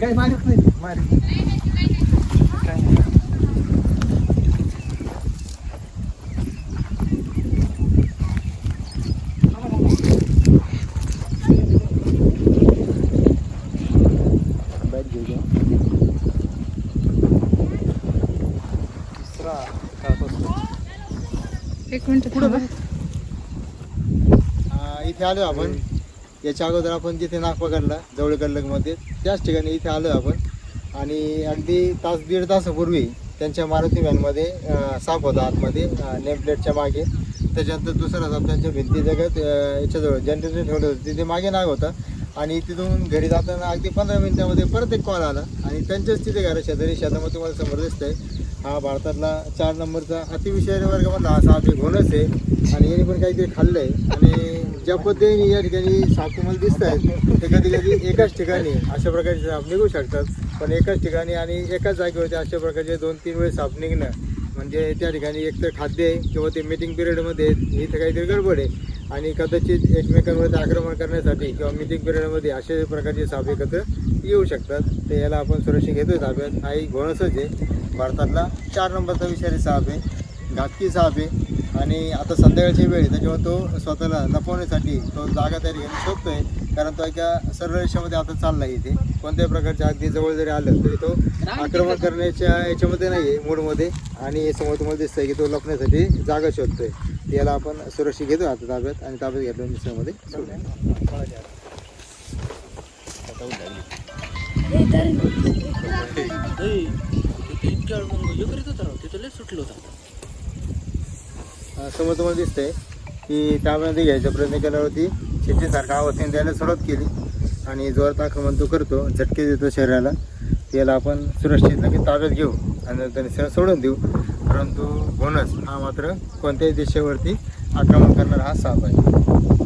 काय मारत नाही मारी. काय नाही एक मिनिट. आ, इथे आलो आपण. याच्या अगोदर आपण जिथे नाग पकडला जवळमध्ये त्याच ठिकाणी इथे आलो आपण. आणि अगदी तास दीड तासापूर्वी त्यांच्या मारुती व्हॅनमध्ये साप होता आतमध्ये नेमप्लेटच्या मागे. त्याच्यानंतर दुसरा साप त्यांच्या भिंती जगत याच्याजवळ जनरेटर ठेवलं होतं. तिथे मागे नाग होता. आणि तिथून घरी जाताना अगदी पंधरा मिनिटामध्ये परत एक कॉल आला. आणि त्यांच्याच तिथे घरा शेजारी शेतामध्ये तुम्हाला समोर दिसतंय. हा भारतातला चार नंबरचा अतिविषारी वर्गामधला हा साप एक आहे. आणि याने पण काहीतरी खाल्लंय. आणि ज्या पद्धतीने या ठिकाणी साप तुम्हाला दिसत आहेत ते कधी कधी एकाच ठिकाणी अशा प्रकारचे साप निघू शकतात. पण एकाच ठिकाणी आणि एकाच जागेवरती अशा प्रकारचे दोन तीन वेळेस साप निघणं म्हणजे त्या ठिकाणी एकतर खाद्य आहे किंवा ते मीटिंग पिरियडमध्ये इथं काहीतरी गडबड आहे. आणि कदाचित एकमेकांवरती आक्रमण करण्यासाठी किंवा मीटिंग पिरियडमध्ये अशा प्रकारचे साप एकत्र येऊ शकतात. तर याला आपण सुरक्षित घेतोय ताब्यात. हा एक घोणसच आहे. भारतातला चार नंबरचा विषारी साप आहे घातकी साप आहे. आणि आता संध्याकाळची वेळ आहे त्याच्यामुळे तो स्वतःला लपवण्यासाठी तो जागा घेणं ठिकाणी शोधतोय कारण तो एका सरळ रेषेमध्ये आता चालला इथे. कोणत्याही प्रकारच्या अगदी जवळ जरी आलं तरी तो आक्रमण करण्याच्या याच्यामध्ये नाही आहे मूडमध्ये. आणि समोर तुम्हाला दिसतंय की तो लपण्यासाठी जागा शोधतोय. याला आपण सुरक्षित घेतो आता ताब्यात आणि ताब्यात घेतल्यावर निसर्गामध्ये सोडूया इतक्या मग हे करीत होता राव. तिथं लय सुटलो होता अं, समोर तुम्हाला दिसतंय की त्यामध्ये घ्यायचा प्रयत्न केल्यावरती शेतीसारखा आवाज द्यायला सुरुवात केली. आणि जोरात आक्रमण तो करतो झटके देतो शरीराला. त्याला आपण सुरक्षित लगेच ताब्यात घेऊ आणि नंतर निसर्ग सोडून देऊ. परंतु बोनस हा मात्र कोणत्याही दिशेवरती आक्रमण करणारा हा साप आहे.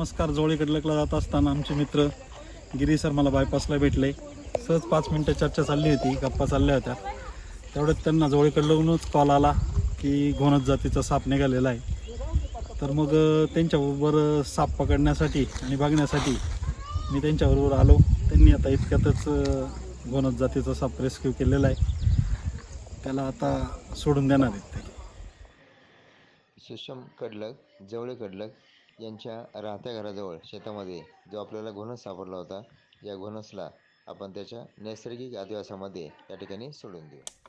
नमस्कार. जोळे कडलकला जात असताना आमचे मित्र गिरी सर मला बायपासला भेटले. सहज पाच मिनटं चर्चा चालली होती गप्पा चालल्या होत्या. तेवढ्यात त्यांना जोळीकडूनच कॉल आला की घोणत जातीचा साप निघालेला आहे. तर मग त्यांच्याबरोबर साप पकडण्यासाठी आणि बघण्यासाठी मी त्यांच्याबरोबर आलो. त्यांनी आता इतक्यातच अ, घोणत जातीचा साप रेस्क्यू केलेला आहे. त्याला आता सोडून देणार आहेत ते. सुषम कडलक जवळे कडलक. यांच्या राहत्या घराजवळ शेतामध्ये जो आपल्याला घोणस सापडला होता या घोणसला आपण त्याच्या नैसर्गिक आदिवासामध्ये या ठिकाणी सोडून देऊ.